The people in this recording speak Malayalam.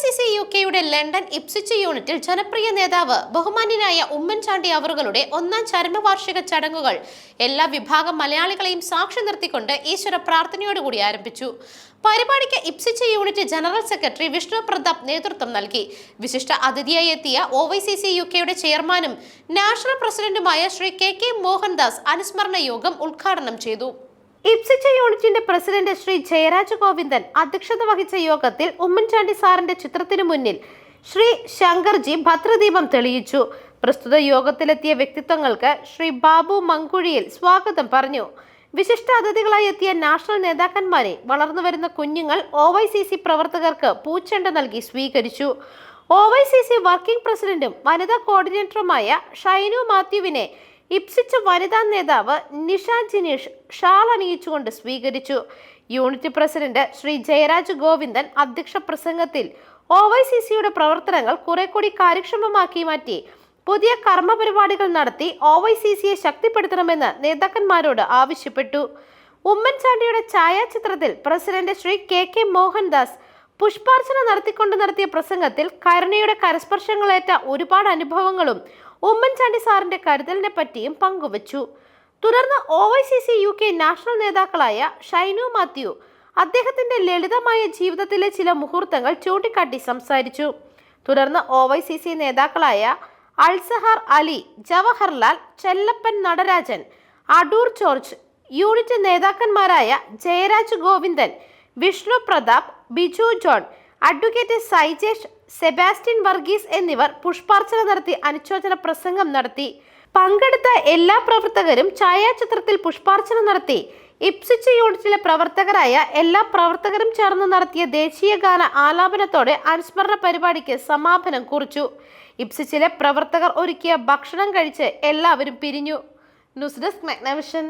സി സി യു കെയുടെ ലണ്ടൻ ഇപ്സിച്ച് യൂണിറ്റിൽ ജനപ്രിയ നേതാവ് ബഹുമാന്യനായ ഉമ്മൻചാണ്ടി അവറുകളുടെ ഒന്നാം ചരമവാർഷിക ചടങ്ങുകൾ. എല്ലാ വിഭാഗം മലയാളികളെയും സാക്ഷി നിർത്തിക്കൊണ്ട് ഈശ്വര പ്രാർത്ഥനയോടുകൂടി ആരംഭിച്ചു. പരിപാടിക്ക് Ipswich unit general secretary Vishnu Pratap നേതൃത്വം നൽകി. വിശിഷ്ട അതിഥിയായി എത്തിയ O Y C C U കെയുടെ ചെയർമാനും നാഷണൽ പ്രസിഡന്റുമായ ശ്രീ കെ കെ മോഹൻദാസ് അനുസ്മരണ യോഗം ഉദ്ഘാടനം ചെയ്തു. ഇപ്സിച്ച യൂണിറ്റിന്റെ പ്രസിഡന്റ് ശ്രീ ജയരാജ് ഗോവിന്ദൻ അധ്യക്ഷത വഹിച്ച യോഗത്തിൽ ഉമ്മൻചാണ്ടി സാറിന്റെ ചിത്രത്തിനു മുന്നിൽ ശ്രീ ശങ്കർജി ഭദ്രദീപം തെളിയിച്ചു. പ്രസ്തുത യോഗത്തിലെത്തിയ വ്യക്തിത്വങ്ങൾക്ക് ശ്രീ ബാബു മങ്കുഴിയിൽ സ്വാഗതം പറഞ്ഞു. വിശിഷ്ട അതിഥികളായി എത്തിയ നാഷണൽ നേതാക്കന്മാരെ വളർന്നുവരുന്ന കുഞ്ഞുങ്ങൾ ഒ വൈ സി സി പ്രവർത്തകർക്ക് പൂച്ചെണ്ട നൽകി സ്വീകരിച്ചു. O Y C C working പ്രസിഡന്റും വനിതാ കോർഡിനേറ്ററുമായ ഷൈനു മാത്യുവിനെ ഇപ്സിച്ച വനിതാ നേതാവ് നിഷ ജിനീഷ് ഷാൾ അണിയിച്ചുകൊണ്ട് സ്വീകരിച്ചു. യൂണിറ്റ് പ്രസിഡന്റ് ശ്രീ ജയരാജ് ഗോവിന്ദൻ അധ്യക്ഷ പ്രസംഗത്തിൽ ഒ വൈ സി സിയുടെ പ്രവർത്തനങ്ങൾ കുറെ കൂടി കാര്യക്ഷമമാക്കി മാറ്റി. പുതിയ കർമ്മ പരിപാടികൾ നടത്തി ഒ വൈ സി സിയെ ശക്തിപ്പെടുത്തണമെന്ന് നേതാക്കന്മാരോട് ആവശ്യപ്പെട്ടു. ഉമ്മൻചാണ്ടിയുടെ ഛായാചിത്രത്തിൽ president Shri K K Mohandas പുഷ്പാർച്ചന നടത്തിക്കൊണ്ട് നടത്തിയ പ്രസംഗത്തിൽ കരുണയുടെ കരസ്പർശങ്ങളേറ്റ ഒരുപാട് അനുഭവങ്ങളും ഉമ്മൻചാണ്ടി സാറിന്റെ കരുതലിനെ പറ്റിയും പങ്കുവച്ചു. തുടർന്ന് O Y C C U K national നേതാക്കളായ ഷൈനു മാത്യു അദ്ദേഹത്തിന്റെ ലളിതമായ ജീവിതത്തിലെ ചില മുഹൂർത്തങ്ങൾ ചൂണ്ടിക്കാട്ടി സംസാരിച്ചു. തുടർന്ന് ഒ വൈ സി സി നേതാക്കളായ അൽസഹർ അലി ജവഹർലാൽ ചെല്ലപ്പൻ നടരാജൻ അടൂർ ജോർജ് യൂണിറ്റ് നേതാക്കന്മാരായ ജയരാജ് ഗോവിന്ദൻ വിഷ്ണു പ്രതാപ് ബിജു ജോൺ അഡ്വക്കേറ്റ് സൈജേഷ് സെബാസ്റ്റ്യൻ വർഗീസ് എന്നിവർ പുഷ്പാർച്ചന നടത്തി അനുശോചന പ്രസംഗം നടത്തി. പങ്കെടുത്ത എല്ലാ പ്രവർത്തകരും ഛായാചിത്രത്തിൽ പുഷ്പാർച്ചന നടത്തി. ഇപ്സിച്ച് യൂണിറ്റിലെ പ്രവർത്തകരായ എല്ലാ പ്രവർത്തകരും ചേർന്ന് നടത്തിയ ദേശീയ ഗാന ആലാപനത്തോടെ അനുസ്മരണ പരിപാടിക്ക് സമാപനം കുറിച്ചു. ഇപ്സിച്ചിലെ പ്രവർത്തകർ ഒരുക്കിയ ഭക്ഷണം കഴിച്ച് എല്ലാവരും പിരിഞ്ഞു. News desk Magnavision.